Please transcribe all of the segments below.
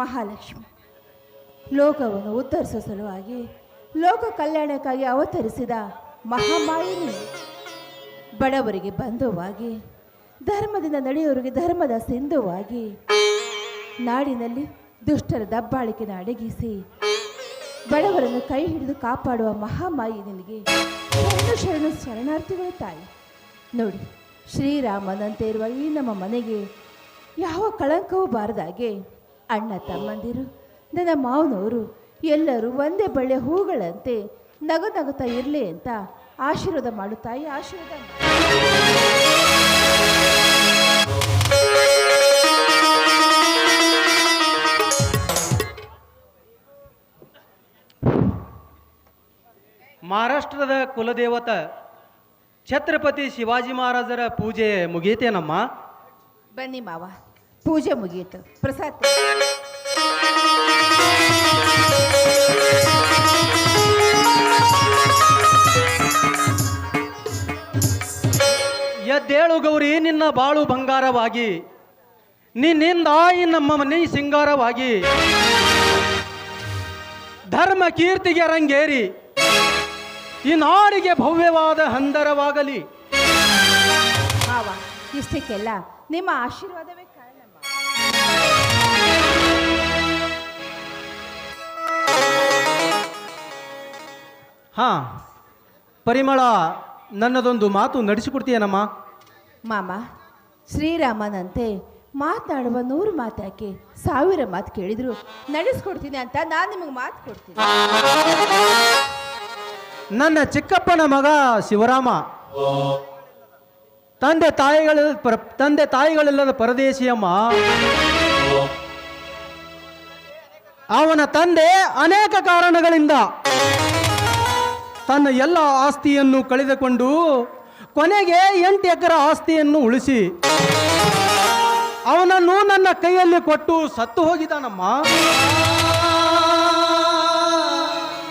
ಮಹಾಲಕ್ಷ್ಮಿ. ಲೋಕವನ್ನು ಉದ್ಧರಿಸುವ ಸಲುವಾಗಿ ಲೋಕ ಕಲ್ಯಾಣಕ್ಕಾಗಿ ಅವತರಿಸಿದ ಮಹಾಮಾಯಿನಿ. ಬಡವರಿಗೆ ಬಂಧುವಾಗಿ, ಧರ್ಮದಿಂದ ನಡೆಯುವವರಿಗೆ ಧರ್ಮದ ಸಿಂಧುವಾಗಿ, ನಾಡಿನಲ್ಲಿ ದುಷ್ಟರ ದಬ್ಬಾಳಿಕೆನ ಅಡಗಿಸಿ ಬಡವರನ್ನು ಕೈ ಹಿಡಿದು ಕಾಪಾಡುವ ಮಹಾಮಾಯಿ ನಿನಗೆ ಶರಣು ಶರಣಾರ್ಥಿಗಳು ತಾಯಿ. ನೋಡಿ, ಶ್ರೀರಾಮನಂತೆ ಇರುವ ಈ ನಮ್ಮ ಮನೆಗೆ ಯಾವ ಕಳಂಕವೂ ಬಾರದಾಗೆ ಅಣ್ಣ ತಮ್ಮಂದಿರು ನನ್ನ ಮಾವನವರು ಎಲ್ಲರೂ ಒಂದೇ ಬಳ್ಳೆ ಹೂಗಳಂತೆ ನಗು ನಗುತ್ತಾ ಇರಲಿ ಅಂತ ಆಶೀರ್ವಾದ ಮಾಡು ತಾಯಿ ಆಶೀರ್ವಾದ ಮಹಾರಾಷ್ಟ್ರದ ಕುಲದೇವತ ಛತ್ರಪತಿ ಶಿವಾಜಿ ಮಹಾರಾಜರ ಪೂಜೆ ಮುಗಿಯುತ್ತೇನಮ್ಮ? ಬನ್ನಿ ಮಾವ. ಪೂಜೆ ಮುಗಿಯಿತು. ಪ್ರಸಾದ ಎದ್ದೇಳು ಗೌರಿ ನಿನ್ನ ಬಾಳು ಬಂಗಾರವಾಗಿ. ನಿನ್ನಿಂದ ಈ ನಮ್ಮ ಮನೆ ಸಿಂಗಾರವಾಗಿ. ಧರ್ಮ ಕೀರ್ತಿಗೆ ರಂಗೇರಿ. ಈ ನಾಡಿಗೆ ಭವ್ಯವಾದ ಹಂದರವಾಗಲಿ. ಇಷ್ಟಕ್ಕೆಲ್ಲ ನಿಮ್ಮ ಆಶೀರ್ವಾದವೇ. ಹಾ ಪರಿಮಳ ನನ್ನದೊಂದು ಮಾತು ನಡೆಸಿಕೊಡ್ತೀಯನಮ್ಮ? ಮಾಮ ಶ್ರೀರಾಮನಂತೆ ಮಾತನಾಡುವ ನೂರು ಮಾತಾಕೆ ಸಾವಿರ ಮಾತು ಕೇಳಿದ್ರು ನಡೆಸ್ಕೊಡ್ತೀನಿ ಅಂತ ನಾನು ನಿಮಗೆ ಮಾತು ಕೊಡ್ತೀನಿ. ನನ್ನ ಚಿಕ್ಕಪ್ಪನ ಮಗ ಶಿವರಾಮ. ತಂದೆ ತಾಯಿಗಳ ಪರ, ತಂದೆ ತಾಯಿಗಳಿಲ್ಲದ ಪರದೇಶಿಯಮ್ಮ. ಅವನ ತಂದೆ ಅನೇಕ ಕಾರಣಗಳಿಂದ ತನ್ನ ಎಲ್ಲ ಆಸ್ತಿಯನ್ನು ಕಳೆದುಕೊಂಡು ಕೊನೆಗೆ ಎಂಟು ಎಕರೆ ಆಸ್ತಿಯನ್ನು ಉಳಿಸಿ ಅವನನ್ನು ನನ್ನ ಕೈಯಲ್ಲಿ ಕೊಟ್ಟು ಸತ್ತು ಹೋಗಿದ್ದಾನಮ್ಮ.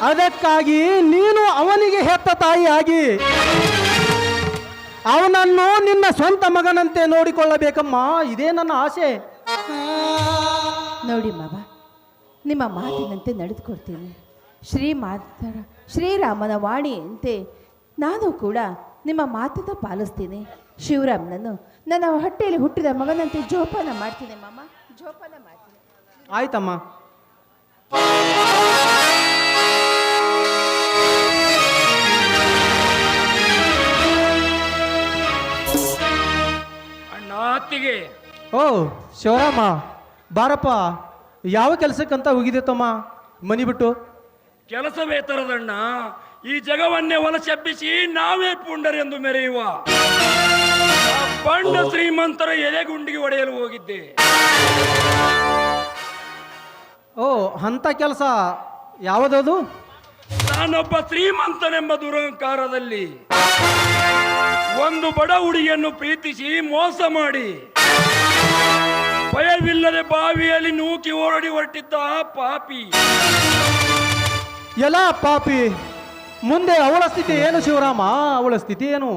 ಅದಕ್ಕಾಗಿ ನೀನು ಅವನಿಗೆ ಹೆತ್ತ ತಾಯಿಯಾಗಿ ಅವನನ್ನು ನಿನ್ನ ಸ್ವಂತ ಮಗನಂತೆ ನೋಡಿಕೊಳ್ಳಬೇಕಮ್ಮ. ಇದೇ ನನ್ನ ಆಸೆ. ನೋಡಿ ಮಾವ ನಿಮ್ಮ ಮಾತಿನಂತೆ ನಡೆದುಕೊಡ್ತೀನಿ ಶ್ರೀ ಮಾತರ ಶ್ರೀರಾಮನ ವಾಣಿಯಂತೆ ನಾನು ಕೂಡ ನಿಮ್ಮ ಮಾತನ್ನು ಪಾಲಿಸ್ತೀನಿ. ಶಿವರಾಮನನ್ನು ನನ್ನ ಹೊಟ್ಟೆಯಲ್ಲಿ ಹುಟ್ಟಿದ ಮಗನಂತೆ ಜೋಪಾನ ಮಾಡ್ತೀನಿ ಮಾಮ ಜೋಪಾನ ಮಾಡ್ತೀನಿ. ಆಯ್ತಮ್ಮ. ಅತ್ತಿಗೆ ಓ ಶಿವರಾಮ ಬಾರಪ್ಪ ಯಾವ ಕೆಲಸಕ್ಕಂತ ತಮ್ಮ ಮನಿ ಬಿಟ್ಟು? ಕೆಲಸವೇ ತರದಣ್ಣ ಈ ಜಗವನ್ನೇ ಹೊಲಸೆಬ್ಬಿಸಿ ನಾವೇ ಪುಂಡರೆಂದು ಮೆರೆಯುವ. ಆ ಬಂಡ ಶ್ರೀಮಂತರ ಎಲೆಗುಂಡಿಗೆ ಒಡೆಯಲು ಹೋಗಿದ್ದೆ. ಓ ಅಂತ ಕೆಲಸ ಯಾವುದದು? ನಾನೊಬ್ಬ ಶ್ರೀಮಂತನೆಂಬ ದುರಹಂಕಾರದಲ್ಲಿ. ಒಂದು ಬಡ ಹುಡುಗಿಯನ್ನು ಪ್ರೀತಿಸಿ ಮೋಸ ಮಾಡಿ. ಭಯವಿಲ್ಲದೆ ಬಾವಿಯಲ್ಲಿ ನೂಕಿ ಓಡಿ ಹೊರಟಿದ್ದ ಆ ಪಾಪಿ. ಎಲ್ಲ ಪಾಪಿ ಮುಂದೆ ಅವಳ ಸ್ಥಿತಿ ಏನು ಶಿವರಾಮ? ಅವಳ ಸ್ಥಿತಿ ಏನು?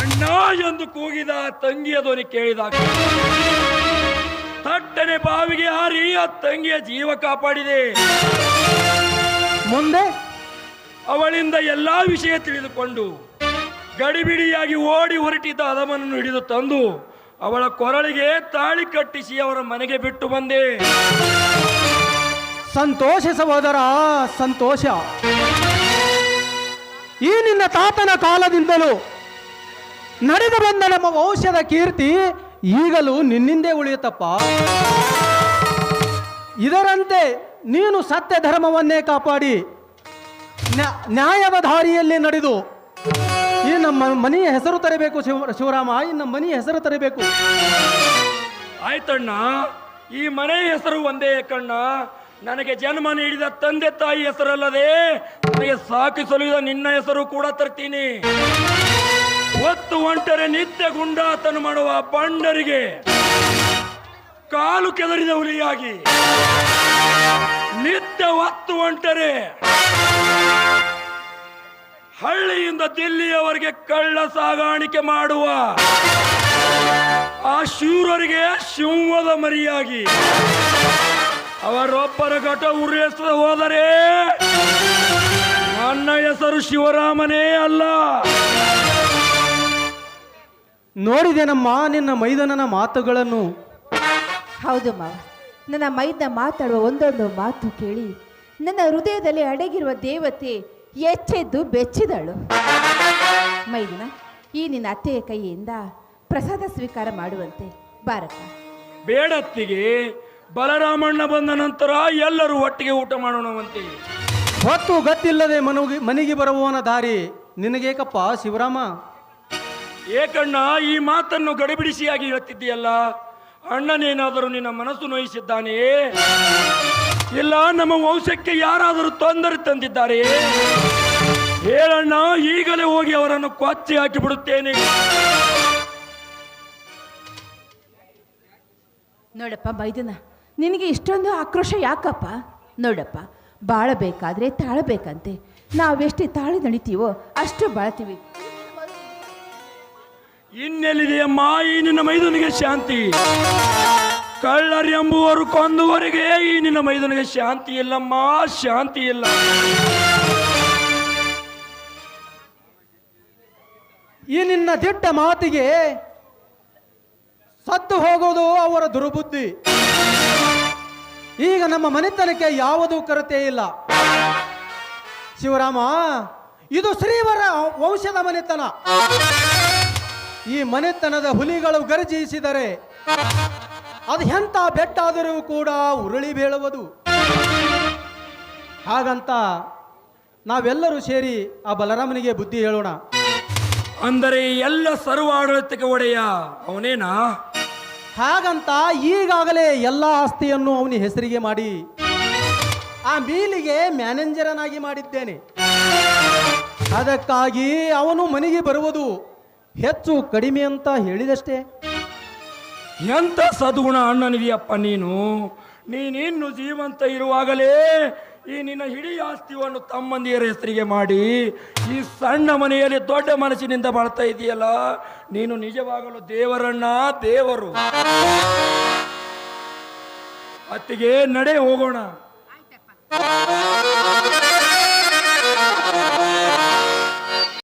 ಅಣ್ಣ ಎಂದು ಕೂಗಿದ ತಂಗಿಯ ಧ್ವನಿ ಕೇಳಿದಾಗ ತಟ್ಟನೆ ಬಾವಿಗೆ ಹಾರಿ ಆ ತಂಗಿಯ ಜೀವ ಕಾಪಾಡಿದೆ. ಮುಂದೆ? ಅವಳಿಂದ ಎಲ್ಲಾ ವಿಷಯ ತಿಳಿದುಕೊಂಡು ಗಡಿಬಿಡಿಯಾಗಿ ಓಡಿ ಹೊರಟಿದ್ದ ಅದಮನನ್ನು ಹಿಡಿದು ತಂದು ಅವಳ ಕೊರಳಿಗೆ ತಾಳಿ ಕಟ್ಟಿಸಿ ಅವರ ಮನೆಗೆ ಬಿಟ್ಟು ಬಂದೆ. ಸಂತೋಷ ಸಹೋದರ, ಸಂತೋಷ. ಈ ನಿನ್ನ ತಾತನ ಕಾಲದಿಂದಲೂ ನಡೆದು ಬಂದ ನಮ್ಮ ವಂಶದ ಕೀರ್ತಿ ಈಗಲೂ ನಿನ್ನಿಂದೇ ಉಳಿಯುತ್ತಪ್ಪ. ಇದರಂತೆ ನೀನು ಸತ್ಯ ಧರ್ಮವನ್ನೇ ಕಾಪಾಡಿ ನ್ಯಾ- ನ್ಯಾಯದ ದಾರಿಯಲ್ಲಿ ನಡೆದು ನಮ್ಮ ಮನೆಯ ಹೆಸರು ತರಬೇಕು ಶಿವ, ಶಿವರಾಮ ನಮ್ಮ ಮನೆಯ ಹೆಸರು ತರಬೇಕು. ಆಯ್ತಣ್ಣ, ಈ ಮನೆ ಹೆಸರು ಒಂದೇ ಕಣ್ಣ. ನನಗೆ ಜನ್ಮ ನೀಡಿದ ತಂದೆ ತಾಯಿ ಹೆಸರಲ್ಲದೆ ನನಗೆ ಸಾಕಿ ಸಲಿದ ನಿನ್ನ ಹೆಸರು ಕೂಡ ತರ್ತೀನಿ. ಒತ್ತು ಒಂಟರೆ ನಿತ್ಯ ಗುಂಡಾತನ ಮಾಡುವ ಬಂಡರಿಗೆ ಕಾಲು ಕೆದರಿದ ಹುಲಿಯಾಗಿ ನಿತ್ಯ ಒತ್ತು ಒಂಟರೆ ಹಳ್ಳಿಯಿಂದ ದಿಲ್ಲಿಯವರಿಗೆ ಕಳ್ಳ ಸಾಗಾಣಿಕೆ ಮಾಡುವ ಆ ಶೂರರಿಗೆ ಶಿವದ ಮರಿಯಾಗಿ ಅವರೊಬ್ಬರ ಘಟ ಉರಿಯಸ ಹೋದರೆ ನನ್ನ ಹೆಸರು ಶಿವರಾಮನೇ ಅಲ್ಲ. ನೋಡಿದೆನಮ್ಮ ನಿನ್ನ ಮೈದನನ ಮಾತುಗಳನ್ನು. ಹೌದು ಮಾವ. ನನ್ನ ಮೈದ ಮಾತಾಡುವ ಒಂದೊಂದು ಮಾತು ಕೇಳಿ ನನ್ನ ಹೃದಯದಲ್ಲಿ ಅಡಗಿರುವ ದೇವತೆ ಎಚ್ಚೆದ್ದು ಬೆಚ್ಚಿದಳು. ಮೈದಿನ ಈ ನಿನ್ನ ಅತ್ತೆಯ ಕೈಯಿಂದ ಪ್ರಸಾದ ಸ್ವೀಕಾರ ಮಾಡುವಂತೆ ಭಾರತ ಬೇಡತ್ತಿಗೆ ಬಲರಾಮಣ್ಣ ಬಂದ ನಂತರ ಎಲ್ಲರೂ ಒಟ್ಟಿಗೆ ಊಟ ಮಾಡೋಣವಂತೆ. ಹೊತ್ತು ಗತ್ತಿಲ್ಲದೆ ಮನುಗಿ ಮನೆಗೆ ಬರುವವನ ದಾರಿ ನಿನಗೇಕಪ್ಪ ಶಿವರಾಮ? ಏಕಣ್ಣ ಈ ಮಾತನ್ನು ಗಡಿಬಿಡಿಸಿಯಾಗಿ ಹೇಳ್ತಿದ್ದೀಯಲ್ಲ ಅಣ್ಣನೇನಾದರೂ ನಿನ್ನ ಮನಸ್ಸು ನೋಯಿಸಿದ್ದಾನೆಯೇ ಇಲ್ಲ ನಮ್ಮ ವಂಶಕ್ಕೆ ಯಾರಾದರೂ ತೊಂದರೆ ತಂದಿದ್ದಾರೆ ಹೇಳಣ್ಣ ಈಗಲೇ ಹೋಗಿ ಅವರನ್ನು ಕೊಚ್ಚಿ ಹಾಕಿ ಬಿಡುತ್ತೇನೆ ನೋಡಪ್ಪ ಮೈದನ ನಿನಗೆ ಇಷ್ಟೊಂದು ಆಕ್ರೋಶ ಯಾಕಪ್ಪ? ನೋಡಪ್ಪ ಬಾಳಬೇಕಾದ್ರೆ ತಾಳಬೇಕಂತೆ. ನಾವೆಷ್ಟೇ ತಾಳಿ ನಡಿತೀವೋ ಅಷ್ಟು ಬಾಳ್ತೀವಿ. ಇನ್ನೆಲ್ಲಿದೆಯಮ್ಮ ಮಾಯಿ ನಿನ್ನ ಮೈದುನಿಗೆ ಶಾಂತಿ? ಕಳ್ಳರೆಂಬುವರು ಕೊಂದುವರೆಗೆ ಈ ನಿನ್ನ ಮೈದುನಿಗೆ ಶಾಂತಿ ಇಲ್ಲಮ್ಮ ಶಾಂತಿ ಇಲ್ಲ ಈ ನಿನ್ನ ದಿಟ್ಟ ಮಾತಿಗೆ ಸತ್ತು ಹೋಗೋದು ಅವರ ದುರ್ಬುದ್ಧಿ. ಈಗ ನಮ್ಮ ಮನೆತನಕ್ಕೆ ಯಾವುದೂ ಕೊರತೆ ಇಲ್ಲ. ಶಿವರಾಮ, ಇದು ಶ್ರೀವರ ವಂಶದ ಮನೆತನ. ಈ ಮನೆತನದ ಹುಲಿಗಳು ಗರ್ಜಿಸಿದರೆ ಅದು ಎಂಥ ಬೆಟ್ಟಾದರೂ ಕೂಡ ಉರುಳಿ ಬೀಳುವುದು. ಹಾಗಂತ ನಾವೆಲ್ಲರೂ ಸೇರಿ ಆ ಬಲರಾಮನಿಗೆ ಬುದ್ಧಿ ಹೇಳೋಣ. ಅಂದರೆ ಎಲ್ಲ ಸರ್ವಾಡಳಿತಕ್ಕೆ ಒಡೆಯ. ಅವನೇನಾ? ಹಾಗಂತ ಈಗಾಗಲೇ ಎಲ್ಲ ಆಸ್ತಿಯನ್ನು ಅವನ ಹೆಸರಿಗೆ ಮಾಡಿ ಆ ಮೀಲಿಗೆ ಮ್ಯಾನೇಜರನಾಗಿ ಮಾಡಿದ್ದೇನೆ. ಅದಕ್ಕಾಗಿ ಅವನು ಮನೆಗೆ ಬರುವುದು ಹೆಚ್ಚು ಕಡಿಮೆ ಅಂತ ಹೇಳಿದಷ್ಟೇ. ಎಂತ ಸದ್ಗುಣ ಅಣ್ಣನಿದೆಯಪ್ಪ ನೀನು? ನೀನಿನ್ನು ಜೀವಂತ ಇರುವಾಗಲೇ ಈ ನಿನ್ನ ಇಡೀ ಆಸ್ತಿಯನ್ನು ತಮ್ಮಂದಿಯರ ಹೆಸರಿಗೆ ಮಾಡಿ, ಈ ಸಣ್ಣ ಮನೆಯಲ್ಲಿ ದೊಡ್ಡ ಮನಸ್ಸಿನಿಂದ ಬಾಳ್ತಾ ಇದೆಯಲ್ಲ, ನೀನು ನಿಜವಾಗಲು ದೇವರಣ್ಣ, ದೇವರು. ಅತ್ತಿಗೆ ನಡೆ ಹೋಗೋಣ.